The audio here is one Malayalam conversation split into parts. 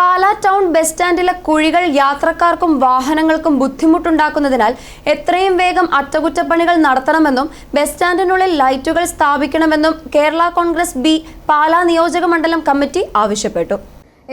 പാലാ ടൗൺ ബസ് സ്റ്റാൻഡിലെ കുഴികൾ യാത്രക്കാർക്കും വാഹനങ്ങൾക്കും ബുദ്ധിമുട്ടുണ്ടാക്കുന്നതിനാൽ എത്രയും വേഗം അറ്റകുറ്റപ്പണികൾ നടത്തണമെന്നും ബസ് സ്റ്റാൻഡിനുള്ളിൽ ലൈറ്റുകൾ സ്ഥാപിക്കണമെന്നും കേരള കോൺഗ്രസ് ബി പാലാ നിയോജക മണ്ഡലം കമ്മിറ്റി ആവശ്യപ്പെട്ടു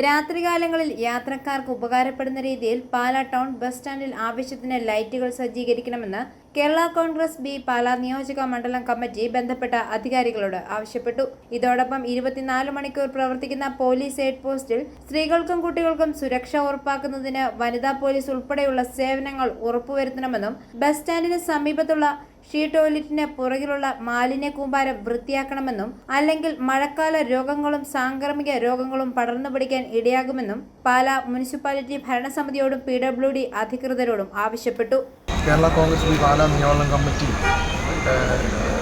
രാത്രികാലങ്ങളിൽ യാത്രക്കാർക്ക് ഉപകാരപ്പെടുന്ന രീതിയിൽ പാലാ ടൗൺ ബസ് സ്റ്റാൻഡിൽ ആവശ്യത്തിന് ലൈറ്റുകൾ സജ്ജീകരിക്കണമെന്ന് കേരള കോൺഗ്രസ് ബി പാലാ നിയോജക മണ്ഡലം കമ്മിറ്റി ബന്ധപ്പെട്ട അധികാരികളോട് ആവശ്യപ്പെട്ടു. ഇതോടൊപ്പം ഇരുപത്തിനാല് മണിക്കൂർ പ്രവർത്തിക്കുന്ന പോലീസ് ഹെഡ് പോസ്റ്റിൽ സ്ത്രീകൾക്കും കുട്ടികൾക്കും സുരക്ഷ ഉറപ്പാക്കുന്നതിന് വനിതാ പോലീസ് ഉൾപ്പെടെയുള്ള സേവനങ്ങൾ ഉറപ്പുവരുത്തണമെന്നും ബസ് സ്റ്റാൻഡിന് സമീപത്തുള്ള ഷീ ടോയ്ലറ്റിന് പുറകിലുള്ള മാലിന്യ കൂമ്പാരം വൃത്തിയാക്കണമെന്നും അല്ലെങ്കിൽ മഴക്കാല രോഗങ്ങളും സാംക്രമിക രോഗങ്ങളും പടർന്നു പിടിക്കാൻ ഇടയാകുമെന്നും പാലാ മുനിസിപ്പാലിറ്റി ഭരണസമിതിയോടും പി ഡബ്ല്യു ഡി അധികൃതരോടും ആവശ്യപ്പെട്ടു. കേരള കോൺഗ്രസ് പാലാ നിയോജനം കമ്മിറ്റി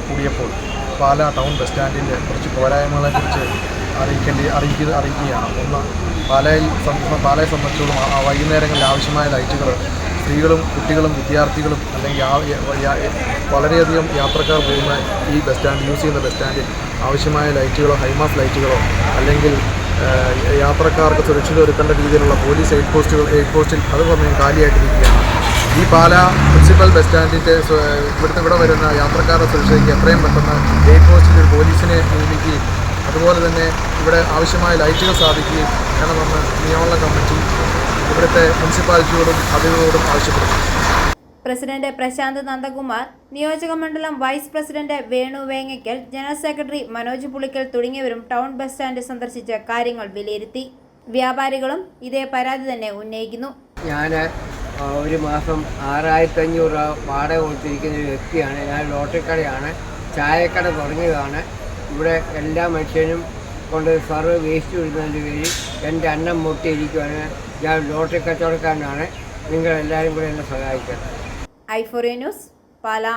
കൂടിയപ്പോൾ പാലാ ടൗൺ ബസ് സ്റ്റാൻഡിന്റെ കുറച്ച് പോരായ്മകളെക്കുറിച്ച് അറിയിക്കേണ്ടി അറിയിക്കുക അറിയിക്കുകയാണ്. ഒന്ന് പാലയിൽ പാലയെ സംബന്ധിച്ചോളം വൈകുന്നേരങ്ങളിൽ ആവശ്യമായ ലൈറ്റുകൾ സ്ത്രീകളും കുട്ടികളും വിദ്യാർത്ഥികളും അല്ലെങ്കിൽ വളരെയധികം യാത്രക്കാർ പോകുന്ന ഈ ബസ് സ്റ്റാൻഡ് യൂസ് ചെയ്യുന്ന ബസ് സ്റ്റാൻഡിൽ ആവശ്യമായ ലൈറ്റുകളോ ഹൈമാസ് ലൈറ്റുകളോ അല്ലെങ്കിൽ യാത്രക്കാർക്ക് സുരക്ഷിത ഒരുക്കേണ്ട രീതിയിലുള്ള പോലീസ് എയ്ഡ് പോസ്റ്റുകൾ എയ്ഡ് പോസ്റ്റിൽ അത് സമയം കാലിയായിട്ടിരിക്കുകയാണ്. ഈ പാല മുനിസിപ്പൽ ബസ് സ്റ്റാൻഡിന്റെ ഇവിടുത്തെ ഇവിടെ വരുന്ന യാത്രക്കാരുടെ സുരക്ഷയ്ക്ക് എത്രയും പെട്ടെന്ന് എയ്ഡ് പോസ്റ്റിൽ ഒരു പോലീസിനെ നിയമിക്കുകയും അതുപോലെ തന്നെ ഇവിടെ ആവശ്യമായ ലൈറ്റുകൾ സ്ഥാപിക്കുകയും വേണമെന്ന് നിയമന കമ്മിറ്റി ഇവിടുത്തെ മുനിസിപ്പാലിറ്റിയോടും അധികൃതരോടും ആവശ്യപ്പെടുന്നു. പ്രസിഡന്റ് പ്രശാന്ത് നന്ദകുമാർ നിയോജകമണ്ഡലം vice president Venu Vengakkal general secretary Manoj Pulickal തുടങ്ങിയവരും ടൗൺ ബസ് സ്റ്റാൻഡ് സന്ദർശിച്ച് കാര്യങ്ങൾ വിലയിരുത്തി. വ്യാപാരികളും ഇതേ പരാതി തന്നെ ഉന്നയിക്കുന്നു. ഞാൻ ഒരു മാസം ആറായിരത്തി അഞ്ഞൂറ് രൂപ വാടക കൊടുത്തിരിക്കുന്ന ഒരു വ്യക്തിയാണ്. ഞാൻ ലോട്ടറി കടയാണ് ചായക്കട തുടങ്ങിയതാണ്. ഇവിടെ എല്ലാ മനുഷ്യനും കൊണ്ട് സർവ വേസ്റ്റ് വിടുന്നതിന്റെ പേരിൽ എന്റെ അന്നം മുട്ടിയിരിക്കുവാണ്. ഞാൻ ലോട്ടറി കച്ചവടക്കാരനാണ്. നിങ്ങളെല്ലാവരും കൂടെ എന്നെ സഹായിക്കണം. ഐഫോറിയ ന്യൂസ് പാലാ.